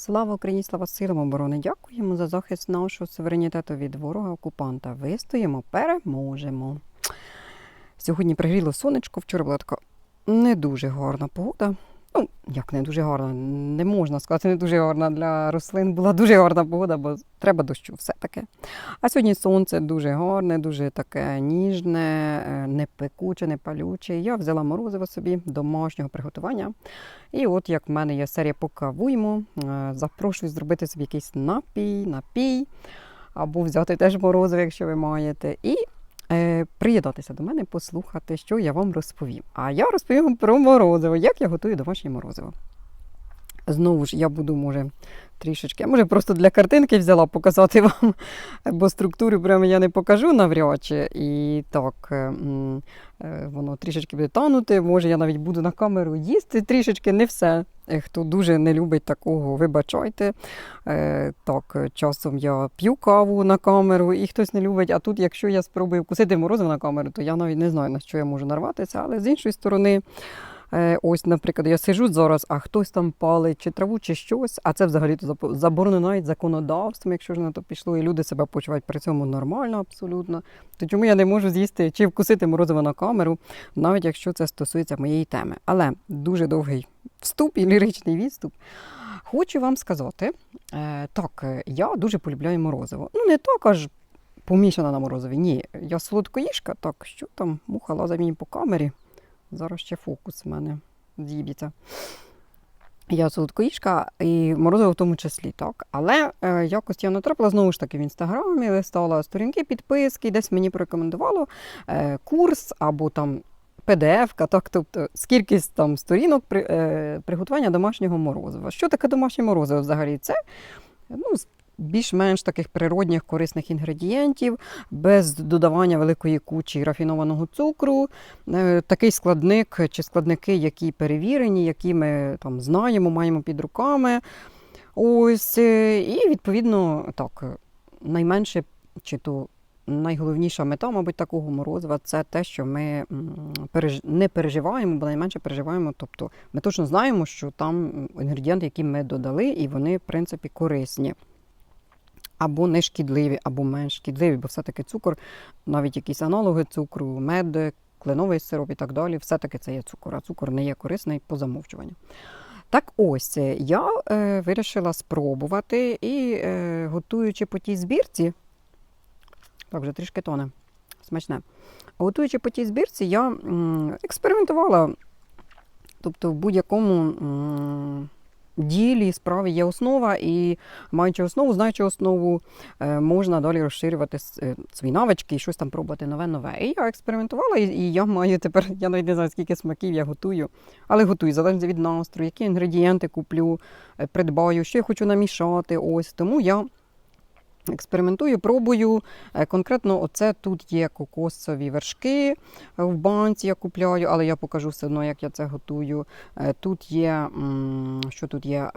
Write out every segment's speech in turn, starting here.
Слава Україні, слава силам оборони! Дякуємо за захист нашого суверенітету від ворога окупанта. Вистоїмо, переможемо. Сьогодні пригріло сонечко, вчора була така не дуже гарна погода. Ну, як не дуже гарна, не можна сказати, не дуже гарна для рослин. Була дуже гарна погода, бо треба дощу, все таке. А сьогодні сонце дуже гарне, дуже таке ніжне, е, не пекуче, не палюче. Я взяла морозиво собі домашнього приготування. І от як в мене є серія покавуємо, е, запрошую зробити собі якийсь напій, напій, або взяти теж морозиво, якщо ви маєте. І приєднатися до мене, послухати, що я вам розповім. А я розповім вам про морозиво, як я готую домашнє морозиво. Знову ж я буду, може, трішечки, може просто для картинки взяла показати вам, бо структуру прямо я не покажу навряд чи. І так, е, е, воно трішечки буде танути. Може, я навіть буду на камеру їсти трішечки, не все. Е, Хто дуже не любить такого, вибачайте. Е, Так, часом я п'ю каву на камеру, і хтось не любить. А тут, якщо я спробую вкусити морозиво на камеру, то я навіть не знаю, на що я можу нарватися. Але з іншої сторони, Ось, наприклад, я сижу зараз, а хтось там палить чи траву, чи щось, а це взагалі-то заборонено навіть законодавством, якщо ж на то пішло, і люди себе почувають при цьому нормально абсолютно. То чому я не можу з'їсти чи вкусити морозиво на камеру, навіть якщо це стосується моєї теми. Але дуже довгий вступ і ліричний відступ. Хочу вам сказати, е, так, е, я дуже полюбляю морозиво. Ну, не так аж помішана на морозиві. Ні, я солодкоїжка, так, що там, муха лазить мені по камері. Зараз ще фокус в мене з'їбіться. Я солодкоїжка і морозиво в тому числі, так. Але е, якось я натрапила знову ж таки в інстаграмі, листала сторінки, підписки, десь мені порекомендувало е, курс або там PDF-ка, так, тобто скількись там сторінок при, е, приготування домашнього морозива. Що таке домашнє морозиво взагалі? Це ну, більш-менш таких природних корисних інгредієнтів, без додавання великої кучі рафінованого цукру. Е, Такий складник чи складники, які перевірені, які ми там знаємо, маємо під руками. Ось, е, і відповідно, так, найменше чи то найголовніша мета, мабуть, такого морозива це те, що ми не переживаємо, бо найменше переживаємо. Тобто ми точно знаємо, що там інгредієнти, які ми додали, і вони, в принципі, корисні. Або не шкідливі, або менш шкідливі, бо все-таки цукор, навіть якісь аналоги цукру, мед, кленовий сироп і так далі, все-таки це є цукор, а цукор не є корисний по замовчуванню. Так ось, я е, вирішила спробувати і е, готуючи по тій збірці, так вже трішки тоне, смачне. Готуючи по тій збірці, я експериментувала. Тобто в будь-якому ділі, справі є основа, і маючи основу, знаючи основу, е, можна далі розширювати е, свої навички і щось там пробувати нове-нове. І я експериментувала, і, я маю тепер, я навіть не знаю, скільки смаків я готую, але готую, залежно від настрою, які інгредієнти куплю, е, придбаю, що я хочу намішати. Ось тому я. Експериментую, пробую. Е, Конкретно, оце тут є кокосові вершки е, в банці, я купляю, але я покажу все одно, як я це готую. Е, Тут є, що тут є?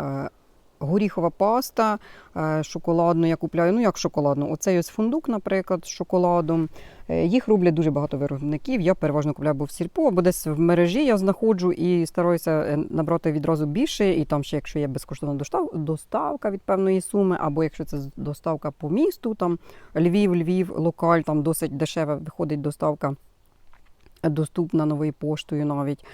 Горіхова паста е, шоколадну я купляю. Ну, як шоколадну? Оцей ось фундук, наприклад, з шоколадом. Е, Їх роблять дуже багато виробників. Я переважно купляю або в сільпо, або десь в мережі я знаходжу і стараюся е, набрати відразу більше. І там ще, якщо є безкоштовна доставка від певної суми, або якщо це доставка по місту, там Львів, Львів, локаль, там досить дешева виходить доставка, доступна новою поштою навіть.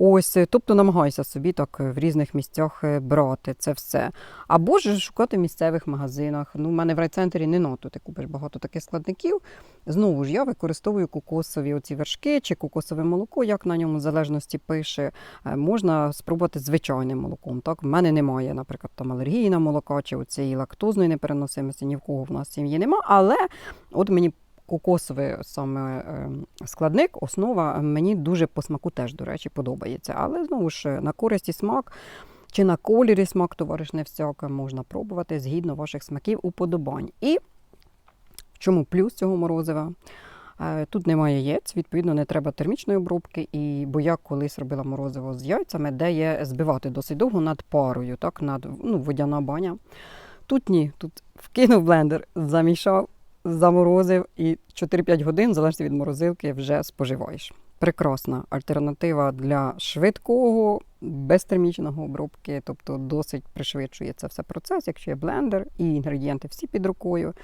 Ось, е, тобто намагайся собі так е, в різних місцях е, брати це все. Або ж шукати в місцевих магазинах. Ну, в мене в райцентрі не надто ти купиш багато таких складників. Знову ж я використовую кокосові оці вершки чи кокосове молоко, як на ньому в залежності пише. Можна спробувати звичайним молоком. Так, в мене немає, наприклад, там алергії на молока чи оцієї лактозної непереносимості, ні в кого в нас сім'ї нема. Але от мені кокосовий саме е, складник, основа мені дуже по смаку теж, до речі, подобається. Але знову ж на користь і смак. Чи на кольорі смак товариш не всяке можна пробувати згідно ваших смаків уподобань. І в чому плюс цього морозива? Е, Тут немає яєць, відповідно, не треба термічної обробки. І бо я колись робила морозиво з яйцями, де є збивати досить довго над парою, так, над ну, водяна баня. Тут ні, тут вкинув блендер, замішав, заморозив і 4-5 годин, залежно від морозилки, вже споживаєш. Прекрасна альтернатива для швидкого без термічного обробки, тобто досить пришвидшує це все процес, якщо є блендер і інгредієнти всі під рукою.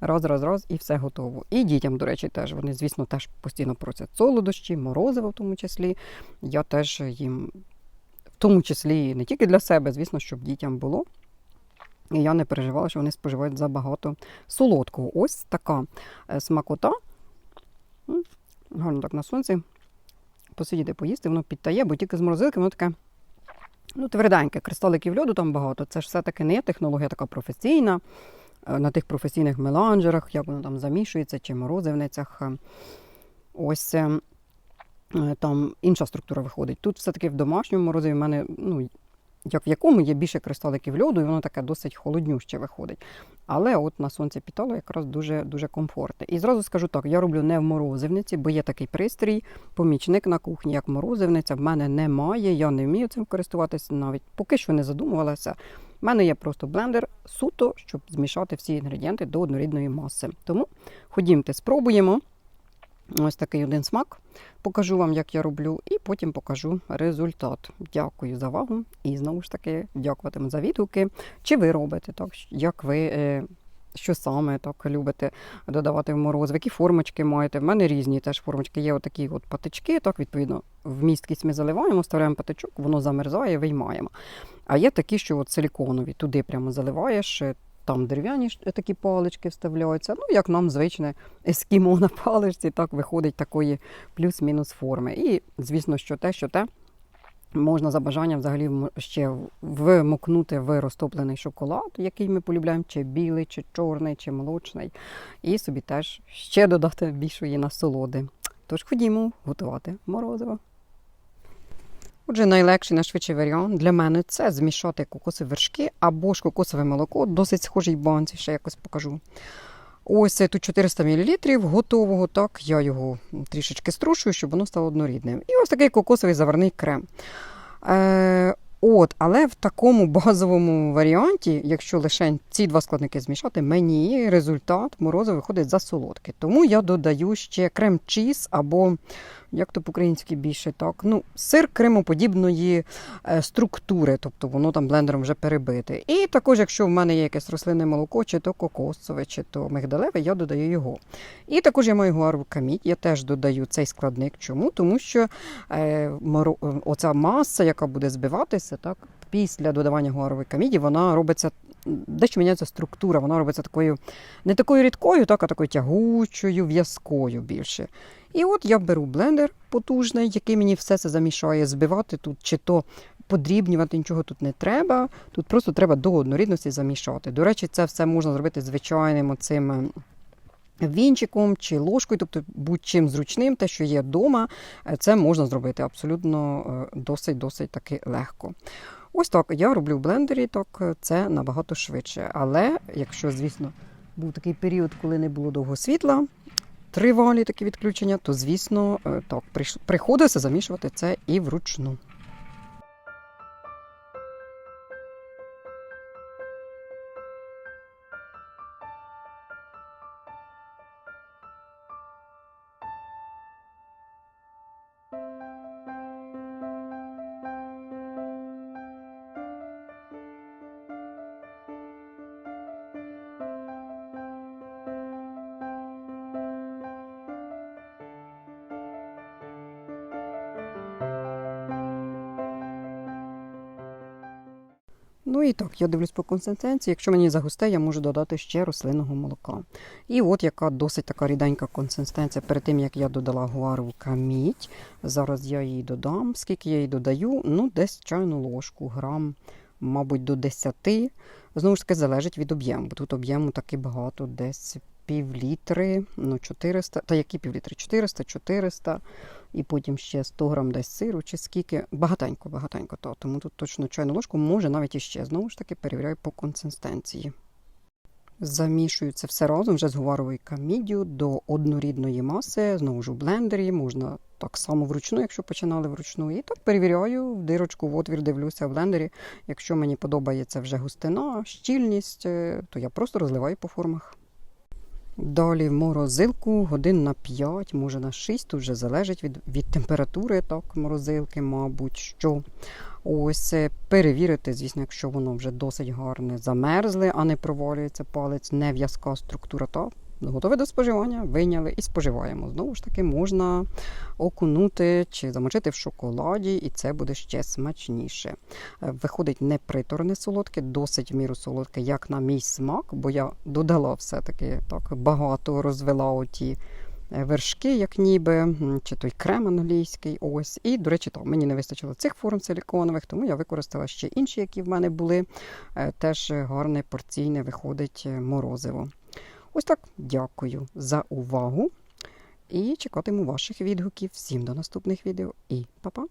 Раз, раз, раз, і все готово. І дітям, до речі, теж вони, звісно, теж постійно просять солодощі, морозиво в тому числі. Я теж їм, в тому числі не тільки для себе, звісно, щоб дітям було. І я не переживала, що вони споживають забагато солодкого. Ось така е, смакота. Гарно так на сонці. Посидіти, поїсти, воно підтає, бо тільки з морозилки воно таке ну, тверденьке. Кристаликів льоду там багато. Це ж все-таки не є технологія така професійна. Е, На тих професійних меланжерах, як воно там замішується, чи морозивницях. Ось е, там інша структура виходить. Тут все-таки в домашньому морозиві в мене, ну, як в якому є більше кристаликів льоду, і воно таке досить холоднюще виходить. Але от на сонці пітало якраз дуже дуже комфортне. І зразу скажу так: я роблю не в морозивниці, бо є такий пристрій, помічник на кухні, як морозивниця. В мене немає, я не вмію цим користуватися навіть поки що не задумувалася. У мене є просто блендер суто, щоб змішати всі інгредієнти до однорідної маси. Тому ходімте, спробуємо. Ось такий один смак. Покажу вам, як я роблю, і потім покажу результат. Дякую за увагу. І знову ж таки дякуватиму за відгуки. Чи ви робите так, як ви. е, Що саме так любите додавати в морозиво, які формочки маєте? В мене різні теж формочки. Є отакі от патички, так, відповідно, в місткість ми заливаємо, вставляємо патичок, воно замерзає, виймаємо. А є такі, що от силіконові, туди прямо заливаєш, е, там дерев'яні такі палички вставляються. Ну, як нам звичне ескімо на паличці, так виходить такої плюс-мінус форми. І, звісно, що те, що те. Можна за бажанням взагалі ще вмокнути в розтоплений шоколад, який ми полюбляємо, чи білий, чи чорний, чи молочний, і собі теж ще додати більшої насолоди. Тож ходімо готувати морозиво. Отже, найлегший, найшвидший варіант для мене це змішати кокосові вершки або ж кокосове молоко, досить схожій банці, ще якось покажу. Ось тут 400 мл готового, так, я його трішечки струшую, щоб воно стало однорідним. І ось такий кокосовий заварний крем. Е, от, але в такому базовому варіанті, якщо лише ці два складники змішати, мені результат морозу виходить за солодкий. Тому я додаю ще крем-чіз або, як то по-українськи більше так, ну, сир кремоподібної е, структури, тобто воно там блендером вже перебите. І також, якщо в мене є якесь рослинне молоко, чи то кокосове, чи то мигдалеве, я додаю його. І також я маю гуарову каміть, я теж додаю цей складник. Чому? Тому що е, е, оця маса, яка буде збиватися, так, після додавання гуарової каміді, вона робиться. Дещо міняється структура, вона робиться такою не такою рідкою, так, а такою тягучою, в'язкою більше. І от я беру блендер потужний, який мені все це замішає, збивати тут, чи то подрібнювати нічого тут не треба. Тут просто треба до однорідності замішати. До речі, це все можна зробити звичайним оцим е, вінчиком чи ложкою, тобто будь-чим зручним, те, що є вдома, е, це можна зробити абсолютно е, досить-досить таки легко. Ось так я роблю в блендері, так е, це набагато швидше. Але якщо, звісно, був такий період, коли не було довго світла, тривалі такі відключення, то звісно, е, так приходиться замішувати це і вручну. І так, я дивлюсь по консистенції. Якщо мені загусте, я можу додати ще рослинного молока. І от яка досить така ріденька консистенція перед тим, як я додала гуарову каміть. Зараз я її додам. Скільки я її додаю? Ну, десь чайну ложку, грам, мабуть, до 10. Знову ж таки, залежить від об'єму, тут об'єму таки багато, десь пів літри, ну 400, та які пів літри? 400, 400, і потім ще 100 грам десь сиру, чи скільки. Багатенько, багатенько. То. Тому тут точно чайну ложку, може навіть іще. Знову ж таки, перевіряю по консистенції. Замішую це все разом вже з гуваровою каміддю до однорідної маси, знову ж у блендері, можна так само вручну, якщо починали вручну. І так перевіряю в дирочку, в отвір дивлюся в блендері. Якщо мені подобається вже густина, щільність, е, то я просто розливаю по формах. Далі в морозилку годин на 5, може на 6, тут вже залежить від, від температури так, морозилки, мабуть, що. Ось е, перевірити, звісно, якщо воно вже досить гарне замерзле, а не провалюється палець, не в'язка структура, то готове до споживання, вийняли і споживаємо. Знову ж таки, можна окунути чи замочити в шоколаді, і це буде ще смачніше. Е, Виходить не приторне солодке, досить в міру солодке, як на мій смак, бо я додала все-таки так багато розвела оті е, вершки, як ніби, чи той крем англійський. Ось. І, до речі, там мені не вистачило цих форм силіконових, тому я використала ще інші, які в мене були. Е, Теж гарне порційне виходить морозиво. Ось так дякую за увагу. І чекатиму ваших відгуків. Всім до наступних відео і па-па!